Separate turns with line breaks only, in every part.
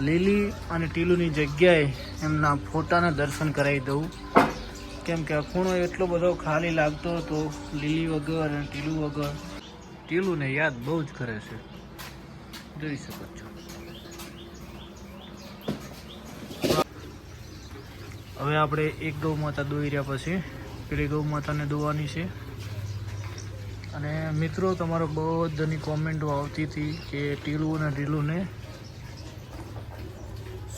લીલી અને ટીલુની જગ્યાએ એમના ફોટાના દર્શન કરાવી દઉં. કેમ કે ખૂણો એટલો બધો ખાલી લાગતો હતો, લીલી વગર અને ટીલું વગર. ટીલુને યાદ બહુ જ કરે છે. જોઈ શકો છો. હવે આપણે એક ગૌ માતા દોઈ રહ્યા પછી પેલી ગૌ માતાને દોવાની છે. અને મિત્રો, તમારો બધાની કોમેન્ટો આવતી હતી કે ટીલું અને ઢીલુંને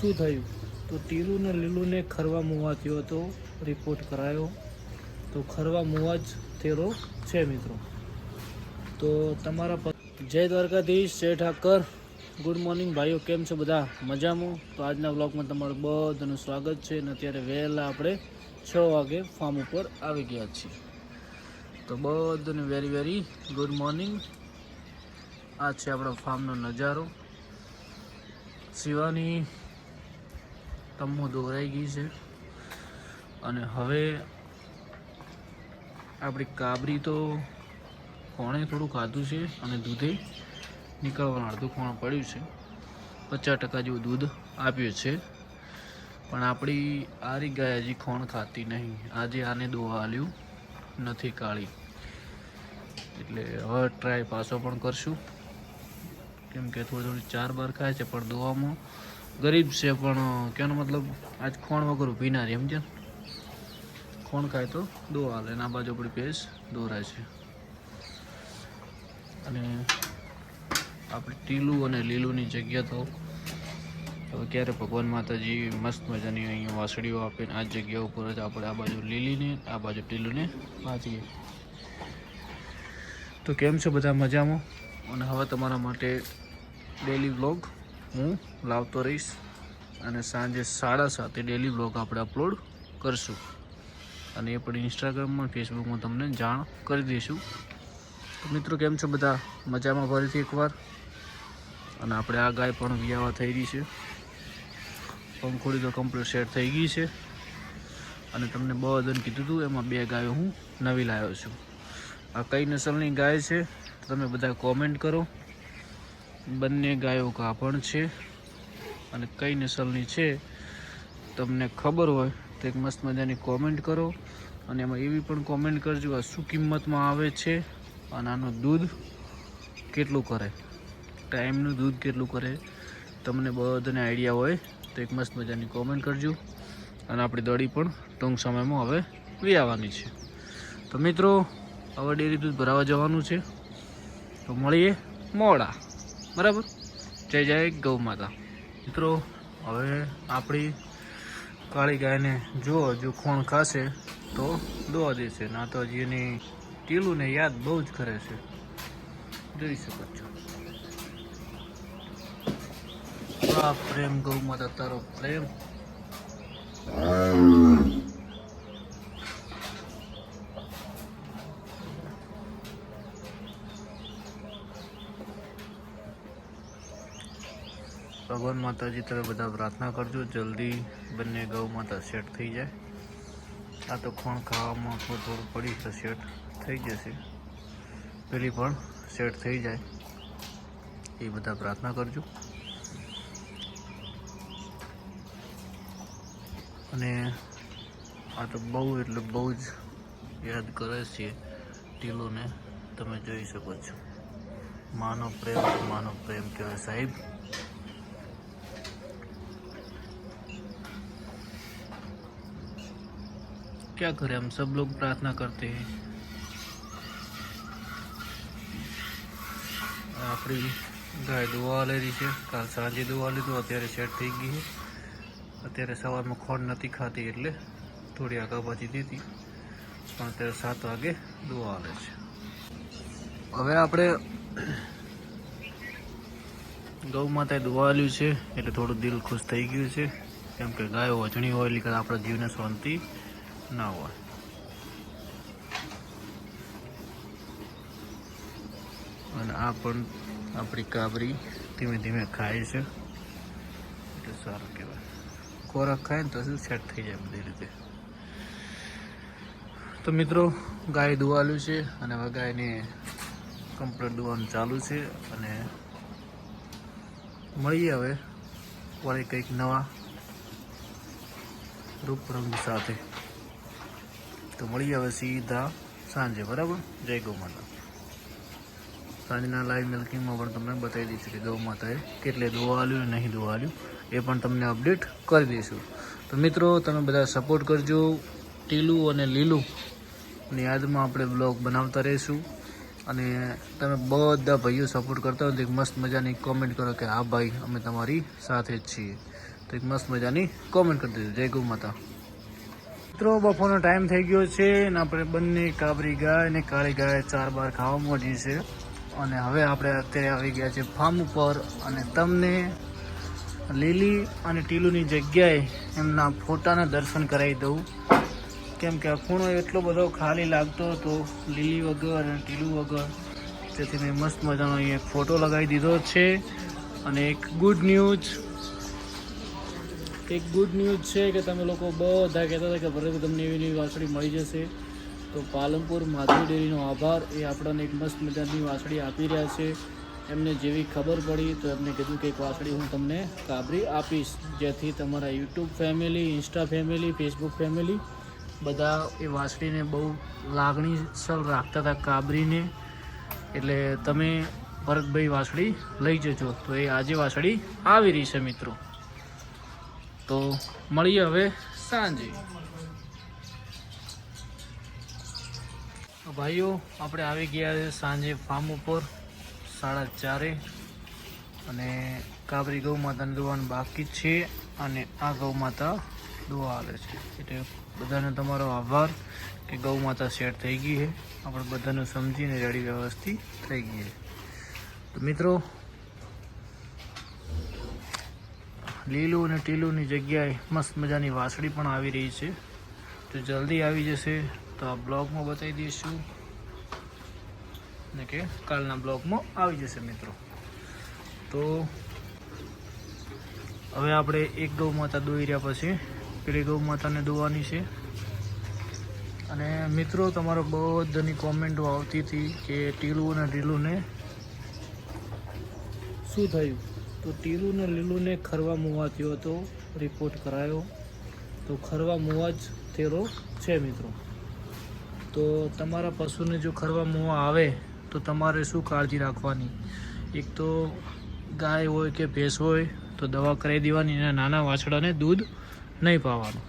શું થયું? તો ટીલુને લીલુને ખરવા મુવા થયો હતો રિપોર્ટ કરાયો. તો ખરવા મુવા જ થયેલો છે મિત્રો. તો તમારા જય દ્વારકાધીશ, જય ઠાકર. ગુડ મોર્નિંગ ભાઈઓ, કેમ છો બધા? મજામાં? તો આજના વ્લોગમાં તમારું બધાનું સ્વાગત છે અને અત્યારે વહેલા આપણે છ વાગે ફાર્મ ઉપર આવી ગયા છીએ. તો બધાને વેરી વેરી ગુડ મોર્નિંગ આ છે આપણા ફાર્મનો નજારો. શિવાની તમ્મુ દોરાઈ ગઈ છે. અને હવે આપણી કાબરી તો કોણે થોડું ખાધું છે અને દૂધે નીકળવાનું, અડધું ખોણ પડ્યું છે. પચાસ ટકા જેવું દૂધ આપ્યું છે. પણ આપણી આરી ગાય હજી ખોણ ખાતી નહીં. આજે આને દોવા આલ્યું, નથી કાળી. એટલે હવે ટ્રાય પાછો પણ કરશું. કેમ કે થોડી થોડી ચાર બાર ખાય છે, પણ દોવામાં ગરીબ છે, પણ કહેવાનો મતલબ આજ ખોણ વગર ઊભી ના રહી, સમજ્યા? ખોણ ખાય તો દો હાલે એના બાજુ આપણી પેજ દોરાય છે. અને આપણે ટીલું અને લીલુંની જગ્યા તો હવે ક્યારે ભગવાન માતાજી મસ્ત મજાની અહીંયા વાસળીઓ આપે ને આ જગ્યા ઉપર જ આપણે આ બાજુ લીલીને, આ બાજુ ટીલુંને વાંચીએ. તો કેમ છો બધા મજામાં? અને હવે તમારા માટે ડેલી વ્લોગ હું લાવતો રહીશ અને સાંજે સાડા સાતે ડેલી વ્લોગ આપણે અપલોડ કરશું. અને એ પણ ઇન્સ્ટાગ્રામમાં ફેસબુકમાં તમને જાણ કરી દઈશું. મિત્રો, કેમ છો બધા? મજામાં ફરીથી એકવાર? અને આપણે આ ગાય પણ વિયાવા થઈ રહી છે. પંખોડી તો કમ્પ્લીટ સેટ થઈ ગઈ છે. અને તમને બધાને કીધું હતું, એમાં બે ગાયો હું નવી લાવ્યો છું. આ કઈ નસલની ગાય છે? તમે બધા કોમેન્ટ કરો. બંને ગાયો ગાભણ છે અને કઈ નસલની છે, તમને ખબર હોય તો એક મસ્ત મજાની કોમેન્ટ કરો. અને એમાં એવી પણ કોમેન્ટ કરજો આ શું કિંમતમાં આવે છે અને આનું દૂધ કેટલું કરે. ટાઈમનું દૂધ કેટલું કરે, તમને બધાને આઈડિયા હોય તો એક મસ્ત મજાની કોમેન્ટ કરજો. અને આપણી દડી પણ ટૂંક સમયમાં હવે વી આવવાની છે. તો મિત્રો, હવે ડેરી દૂધ ભરાવા જવાનું છે. તો મળીએ મોડા. બરાબર? જય જય ગૌ માતા. મિત્રો, હવે આપણી કાળી ગાયને જો જો ખોણ ખાશે તો દોવા દેશે. ના તો હજી એની ટીલુંને યાદ બહુ જ કરે છે. જોઈ શકો છો. આ પ્રેમ ગૌ માતા, તારો પ્રેમ. ભગવાન માતાજી તમે બધા પ્રાર્થના કરજો. જલ્દી બંને ગૌ માતા સેટ થઈ જાય. આ તો ખોણ ખાવામાં થોડું થોડું પડી તો સેટ થઈ જશે. પેલી પણ સેટ થઈ જાય. એ બધા પ્રાર્થના કરજો. અને આ તો બહુ એટલે બહુ જ યાદ કરે છે ટીલોને તમે જોઈ શકો છો. માનો પ્રેમ માનો પ્રેમ કહેવાય સાહેબ. क्या करें हम सब लोग प्रार्थना करते हैं આપણી ગાય દોવા લેરી છે કાલ સાંજે દોવા લીધું અત્યારે સેટ થઈ ગઈ છે અત્યારે સવારમાં ખોડ નથી ખાતી એટલે થોડી આગળ પાછી દીધી પણ અત્યારે સાત વાગે દોવા લે છે હવે આપણે ગૌ માતાએ દોવા આલ્યું છે એટલે થોડું દિલ ખુશ થઈ ગયું છે કેમ કે ગાયો વજણી હોય એટલે આપણા જીવને શાંતિ ના હોય અને આ પણ આપણી કાબરી ધીમે ધીમે ખાય છે. એટલે સારું કહેવાય. ખોરાક ખાય ને તો શું સેટ થઈ જાય બધી રીતે. તો મિત્રો, ગાય દુવાલું છે અને હવે ગાયને કમ્પ્લેટ દુવાનું ચાલુ છે અને મળીએ હવે વળી કંઈક નવા રૂપ રંગ સાથે. તો મળી આવે સીધા સાંજે, બરાબર? જય ગૌ માતા સાંજના લાઈવ મિલ્કિંગમાં પણ તમને બતાવી દઈશું કે ગૌ માતાએ કેટલે દોવા આલ્યું અને નહીં દોવાલ્યું એ પણ તમને અપડેટ કરી દઈશું. તો મિત્રો, તમે બધા સપોર્ટ કરજો ટીલું અને લીલું. ની યાદમાં આપણે બ્લોગ બનાવતા રહીશું. અને તમે બધા ભાઈઓ સપોર્ટ કરતા હોય તો એક મસ્ત મજાની કોમેન્ટ કરો કે, હા ભાઈ, અમે તમારી સાથે જ છીએ. તો એક મસ્ત મજાની કોમેન્ટ કરી દેજો. જય ગૌ માતા મિત્રો, બપોરનો ટાઈમ થઈ ગયો છે અને આપણે બંને કાબરી ગાય અને કાળી ગાય ચાર બાર ખાવા માંડી છે અને હવે આપણે અત્યારે આવી ગયા છે ફાર્મ ઉપર અને તમને લીલી અને ટીલુની જગ્યાએ એમના ફોટાના દર્શન કરાવી દઉં. કેમ કે ખૂણો એટલો બધો ખાલી લાગતો હતો, લીલી વગર અને ટીલું વગર. તેથી મેં મસ્ત મજાનો અહીંયા ફોટો લગાવી દીધો છે. અને એક ગુડ ન્યૂઝ એક ગુડ ન્યૂઝ છે કે તમે લોકો બધા કહેતા હતા કે ભરતભાઈ તમને એવી નવી વાસળી મળી જશે. તો પાલનપુર માધવી ડેરીનો આભાર. એ આપણને એક મસ્ત મજાની વાસળી આપી રહ્યા છે. એમને જેવી ખબર પડી તો એમને કીધું કે એક વાસળી હું તમને કાબરી આપીશ. જેથી તમારા YouTube family insta family Facebook family બધા એ વાસળીને બહુ લાગણીસર રાખતા હતા કાબરીને. એટલે તમે ભરતભાઈ વાસળી લઈ જજો. તો એ આજે વાસળી આવી રહી છે મિત્રો. તો મળીએ હવે સાંજે. ભાઈઓ, આપણે આવી ગયા છે સાંજે ફાર્મ ઉપર, સાડા ચારે. અને કાબરી ગૌ માતાને દોવાનું બાકી છે અને આ ગૌ માતા દોવા આવે છે. એટલે બધાને તમારો આભાર કે ગૌ માતા સેટ થઈ ગઈ છે. આપણે બધાને સમજીને રેડી વ્યવસ્થિત થઈ ગઈ છે. તો મિત્રો લીલું અને ટીલુંની જગ્યાએ મસ્ત મજાની વાસળી પણ આવી રહી છે. તો જલ્દી આવી જશે તો આ બ્લોગમાં બતાવી દઈશું. ને કે કાલના બ્લોગમાં આવી જશે મિત્રો. તો હવે આપણે એક ગૌ માતા દોઈ રહ્યા પછી પેલી ગૌ માતાને દોવાની છે. અને મિત્રો, તમારો બધાની કોમેન્ટો આવતી હતી કે ટીલું અને ઢીલુંને શું થયું? તો લીલુને લીલુંને ખરવા મુવા થયો હતો. રિપોર્ટ કરાયો. તો ખરવા મુવા જ તેરો છે મિત્રો. તો તમારા પશુને જો ખરવા મુવા આવે, તો તમારે શું કાળજી રાખવાની? એક તો ગાય હોય કે ભેંસ હોય, તો દવા કરાવી દેવાની અને નાના વાછડાને દૂધ નહીં પાવાનું.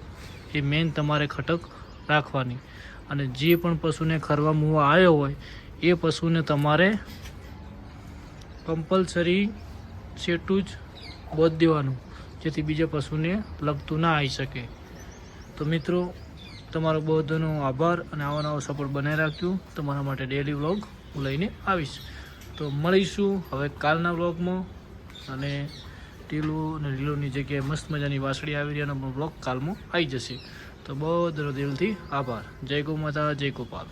એ મેઇન તમારે ખટક રાખવાની. અને જે પણ પશુને ખરવા મુવા આવ્યો હોય, એ પશુને તમારે કમ્પલસરી સેટું જ બોધ દેવાનું, જેથી બીજા પશુને લગતું ના આવી શકે. તો મિત્રો, તમારો બધાનો આભાર અને આવો નવો સપોર્ટ બનાવી રાખ્યું. તમારા માટે ડેલી વ્લોગ હું લઈને આવીશ. તો મળીશું હવે કાલના વ્લોગમાં અને ટીલું અને લીલોની જગ્યાએ મસ્ત મજાની વાસળી આવી રહ્યાનો પણ વ્લોગ કાલમાં આવી જશે. તો બધો દિલથી આભાર. જય ગો માતા, જય ગોપાલ.